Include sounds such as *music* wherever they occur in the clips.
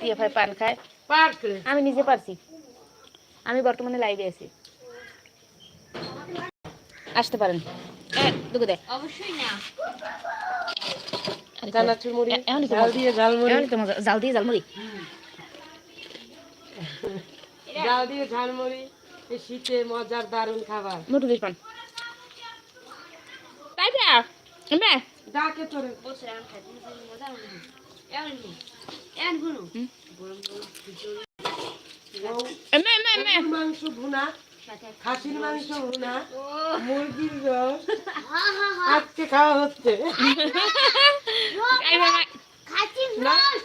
দিয়ে ভাই পান খায়। আমি নিজে পারছি। আমি বর্তমানে লাইভে আছি। আসতে পারেন। অবশ্যই না। দিয়ে ঝালমুড়ি। জাল দিয়ে ঝালমুড়ি *laughs* শীতে মজার দারুণ খাবার। মোটু দিস পান। তাই না? ডাকে তোরে। বসে খাইতে মজা এমন। মাংস ভুনা খাসির মাংস ভুনা ও মুরগির রস হা হা হা আজকে খাওয়া হচ্ছে। খাসির না। রস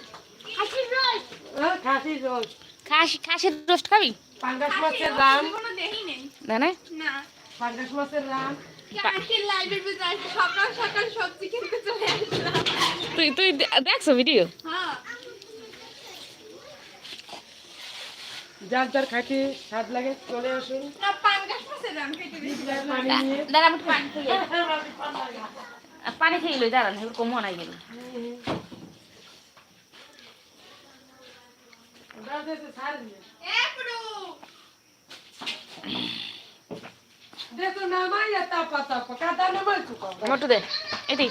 খাসির রস। আহ, খাসির রস। খাসি খাসির রোস্ট খাবি? পাঙ্গাস মাছের রাম কোনো দেখি নেই না না না পাঙ্গাস মাছের সকাল সকাল সবজি কিনতে চলে আসলাম। তুই তুই দেখছ ভিডিও হ্যাঁ যার যার খাইতে স্বাদ লাগে চলে আসুন। পানি নিয়ে। দাঁড়া আমি পানি খেয়ে লই দাঁড়ান এবার কমো নাই গেল। দে তো ছাড় দিয়ে। এ পুরো দে তো নামাইয়া তাপা তাপা কাদা নামাই চুকা মোটু দে এটি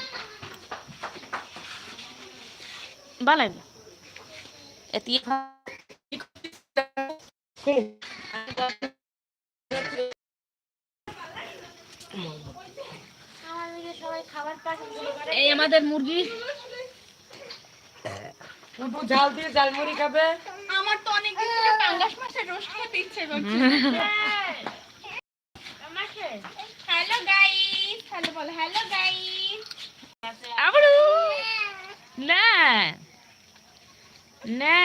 সবাই খাবার পাঠাতে এই আমাদের মুরগি। ঝাল দিয়ে ঝালমুড়ি খাবে? আমার তো অনেক দিন পাঙ্গাস মাছের রোস্ট খেতে ইচ্ছে করছে। হ্যালো গাইস হ্যালো বলো হ্যালো গাইস। আবারও? না। না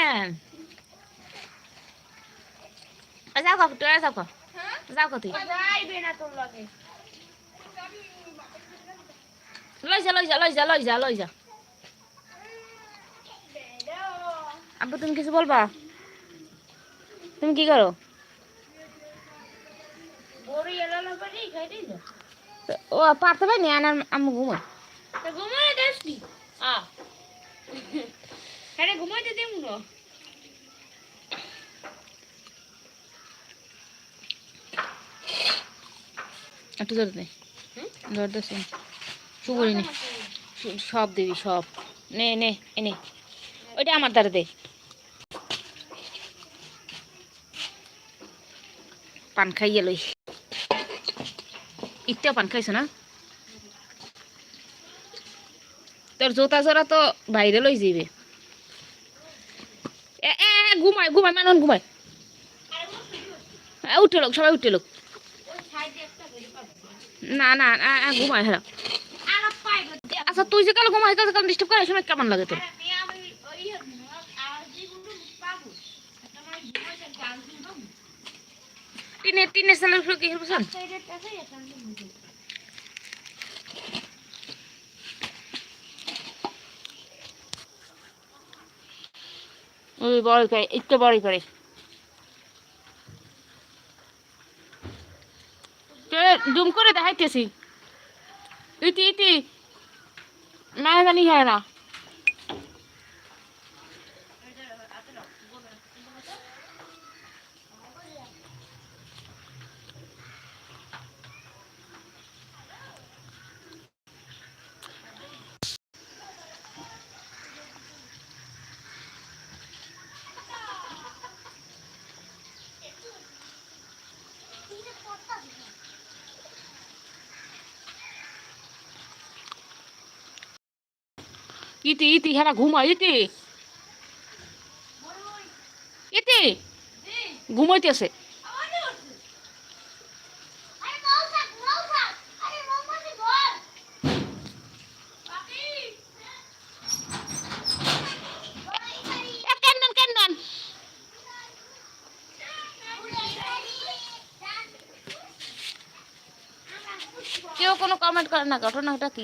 আ, যাও কাকু তোরা যাও কাকু হ্যাঁ যাও কাকু তুই যাইবে না তোর লগে লই যা লই যা লই যা লই যা লই যা আব্বু তুমি কিছু বলবা? তুমি কি করো? ও পারতে পারি আনার আমি ঘুমাই ঘুমাই দেসনি ঘুমাইতে দে মুনো একটু জোর দে। জোর দে শুন। নে। সব দিবি সব। নে নে এনে ওইটা আমার দ্বারা দে। পান খাইয়ে লই। ইত্যাও পান খাইছো না? তোর জোতা জোড়া তো বাইরে লই এ, ঘুমায় ঘুমায় মানুষ ঘুমায়। উঠে লোক, সবাই উঠে লোক। না না ঘুমায় হ্যাঁ আচ্ছা তুই যে কাল ঘুমাই কাল কাল ডিস্টার্ব করে সময় কেমন লাগে তোর? টিনে টিনে সালের কি বুঝছেন সাইডে আছে এটা আমি বুঝি ওই বড় করে একটু বড় করে। জুম করে দেখাইতেছি। ইতি ইতি জানি হয় না। ইতি ইতি হেরা ঘুমা ইতি। ইতি ঘুমাইতেছে। কেউ কোনো কমেন্ট করে না ঘটনাটা কি?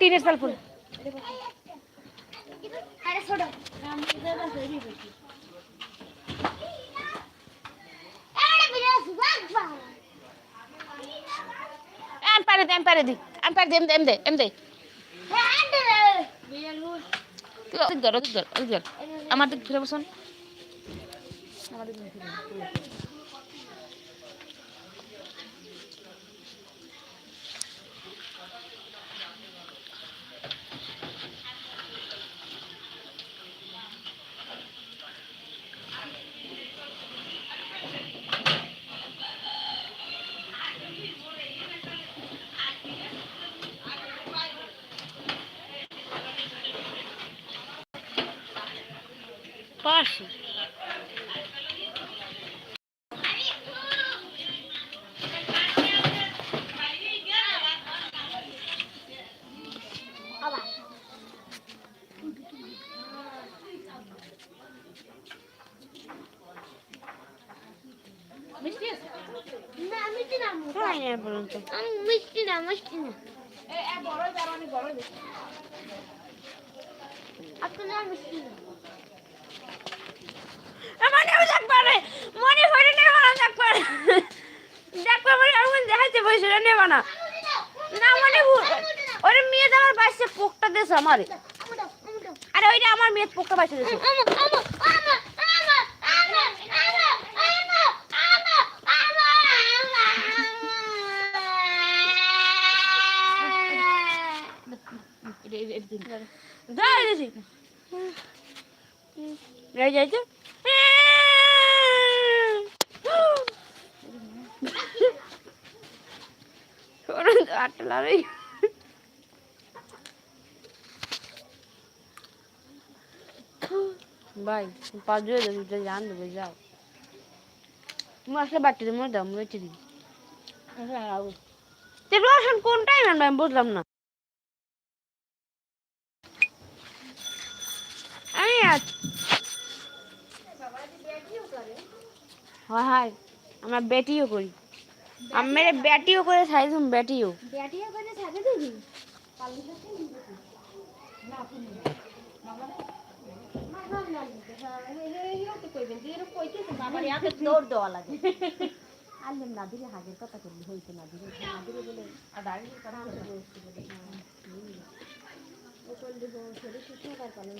टीनेज फल फूल পারে দে এম পারে দি এম পারে দে এম দে এম দে এম দে আমার দিক ফিরে বসুন পাশে। হ্যাঁ, মিষ্টি না মিষ্টি না। বড় যাব আমি বড় আপনার মিষ্টি না। মনেও থাকতে পারে। মনে হরে নেব না থাকতে পারে। দেখব বলে এখন দেখাইতে পারি সেটা নেব না। না মনে ওরে মেয়ে আমার বাসছে পোকটা দিয়েছে আমারে। আরে ওইটা আমার মেয়ে পোকটা বাসছে দিয়েছে। দাঁড়িয়ে এই যে আটলারই ভাই পাঁচ জোরে দেবো তো জান দেবো যাও মশলা বাটিতে মনে দাম বেঁচে দিই রসুন কোন টাইম আনবে আমি বুঝলাম না আজ হয় হয় আমরা ব্যাটিও করি আমি ব্যাটিও করে ব্যাটিও করে ছাড়ে লাগে না দিলে হাগের কথা করলে হইতো না দিলে না দিলে বলে আর দাঁড়িয়ে কথা বলে ও করলে শরীর সুস্থ পালন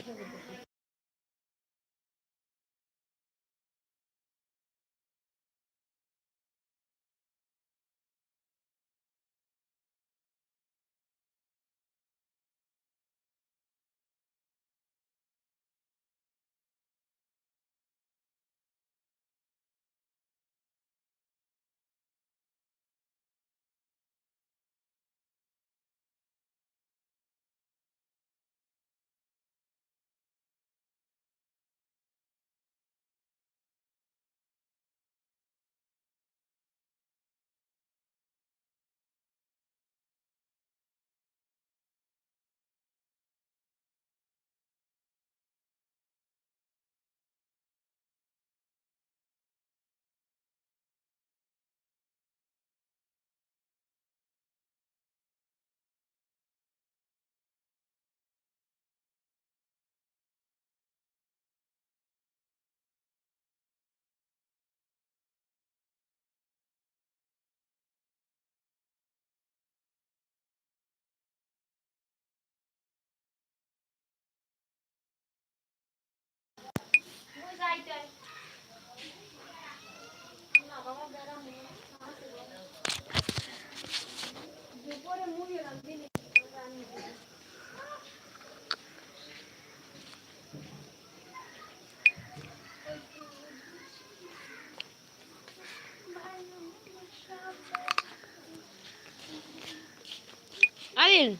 Alguien,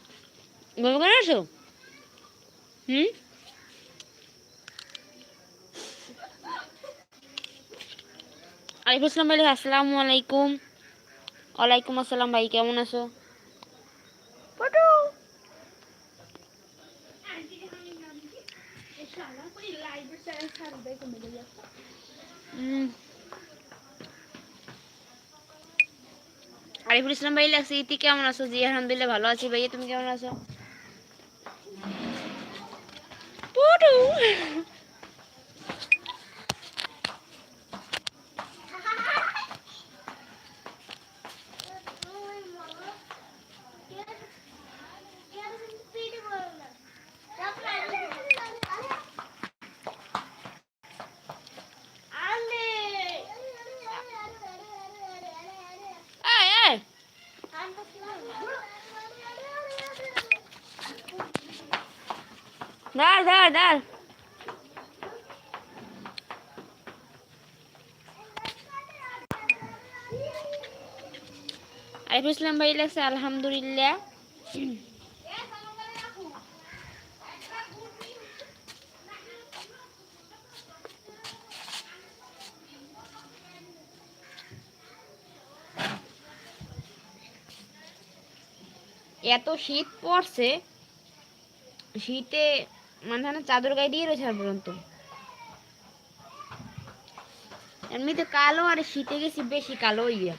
¿me voy a eso? ¿Mm? Ahí pues no me les asalamu alaikum. Alaikum asalam, ahí que vamos a eso. Ariful Islam ভাই, লাগছে ইতি, কেমন আছো? জি, আলহামদুলিল্লাহ ভালো আছি। ভাইয়া, তুমি কেমন আছো? দাঁড় দাঁড় দাঁড়। আরিফুল ইসলাম ভাই লাগছে আলহামদুলিল্লাহ। এত শীত পড়ছে শীতে মাঝখানে চাদর গায়ে দিয়ে রয়েছে আর পর্যন্ত এমনিতে কালো আর শীতে গেছি বেশি কালো ইয়ে।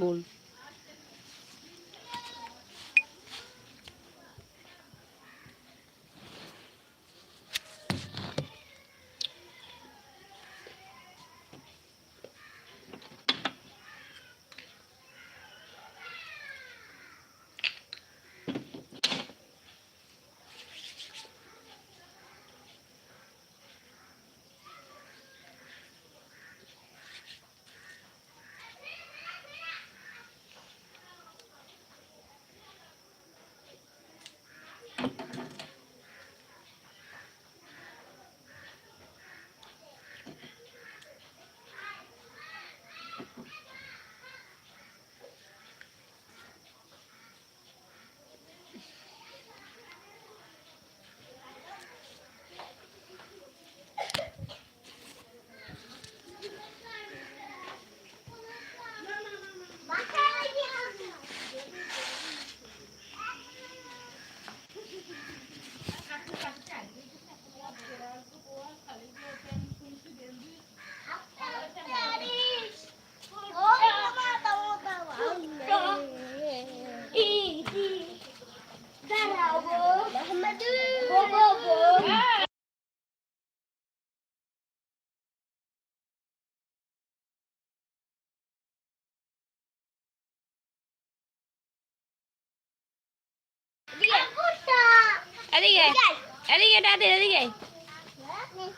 ছাগল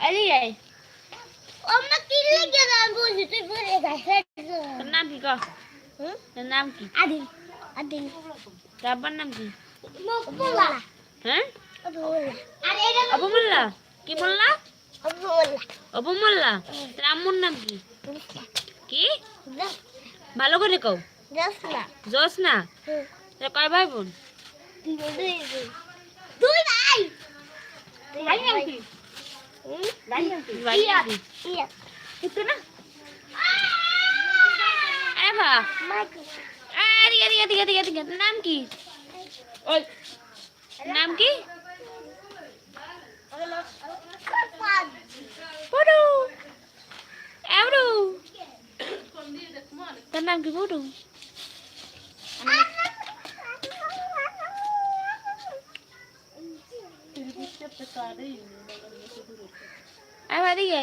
এদিকে তোর নাম কি ক তোর নাম কি তোর আব্বার নাম কি হ্যাঁ অবু মোল্লা কি মোল্লা অবু মোল্লা তোর আম্মুর নাম কি কি ভালো করে কও জোস না তোর কয় ভাই বোন ভাই নাম কি? নাম কি নাম কি তোর নাম কি পুটু এবার এদিকে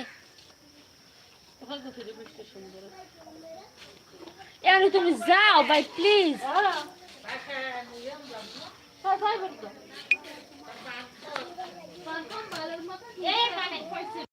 এবারে তুমি যাও ভাই প্লিজ এই মানে